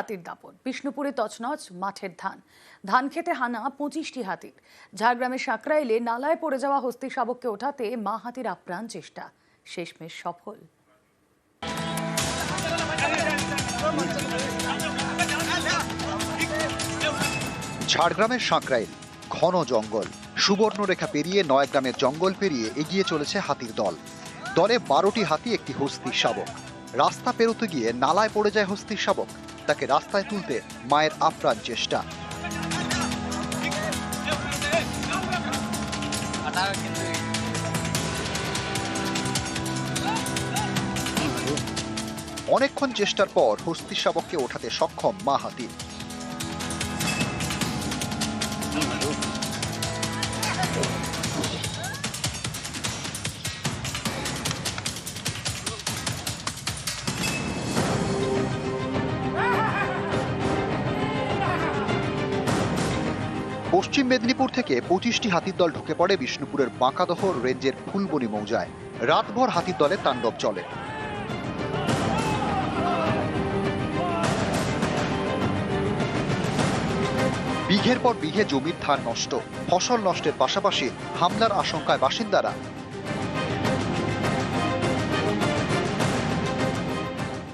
হাতির দাপট। বিষ্ণুপুরে তছনছ মাঠের ধান। ধান খেতে হানা পঁচিশটি হাতির। ঝাড়গ্রামের সাঁকরাইলে নালায় পড়ে যাওয়া হস্তি শাবককে ওঠাতে মা হাতির আপ্রাণ চেষ্টা। শেষমেশ সফল। ঝাড়গ্রামের সাঁকরাইল, ঘন জঙ্গল। সুবর্ণরেখা পেরিয়ে নয়গ্রামের জঙ্গল পেরিয়ে এগিয়ে চলেছে হাতির দল। দলে বারোটি হাতি, একটি হস্তির শাবক। রাস্তা পেরোতে গিয়ে নালায় পড়ে যায় হস্তির শাবক। তাকে রাস্তায় তুলতে মায়ের আপ্রাণ চেষ্টা। অনেকক্ষণ চেষ্টার পর হস্তি শাবককে ওঠাতে সক্ষম মা হাতি পশ্চিম মেদিনীপুর থেকে পঁচিশটি হাতির দল ঢুকে পড়ে বিষ্ণুপুরের বাঁকাদহর রেঞ্জের ফুলবনি মৌজায়। রাতভর হাতির দলে তাণ্ডব চলে। বিঘের পর বিঘে জমির ধান নষ্ট, ফসল নষ্টের পাশাপাশি হামলার আশঙ্কায় বাসিন্দারা।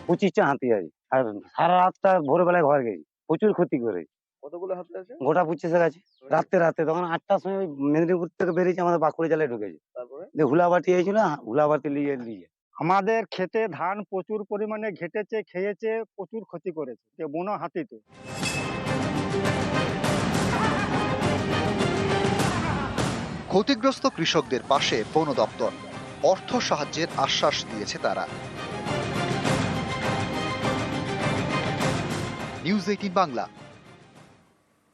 পঁচিশটা হাতি আছে আর সারা রাতটা ভোরবেলায় ঘর গেছি। প্রচুর ক্ষতি করে। কতগুলো হাতি আছে? গোটা পঁচিশে গেছে। রাত্রে রাতে তখন আটটার সময় ওই মেদিনীপুর থেকে বেরিয়েছে আমাদের বাঁকুড়া জেলায় ঢুকেছে। তারপরে? যে হুলাবাটি হয়েছিল হুলাবাটি নিয়ে নিয়ে আমাদের খেতে ধান প্রচুর পরিমাণে ঘেটেছে খেয়েছে প্রচুর ক্ষতি করেছে। যে বুনো হাতিতে ক্ষতিগ্রস্ত কৃষকদের পাশে বন দপ্তর অর্থ সাহায্যের আশ্বাস দিয়েছে তারা। News eighteen Bangla.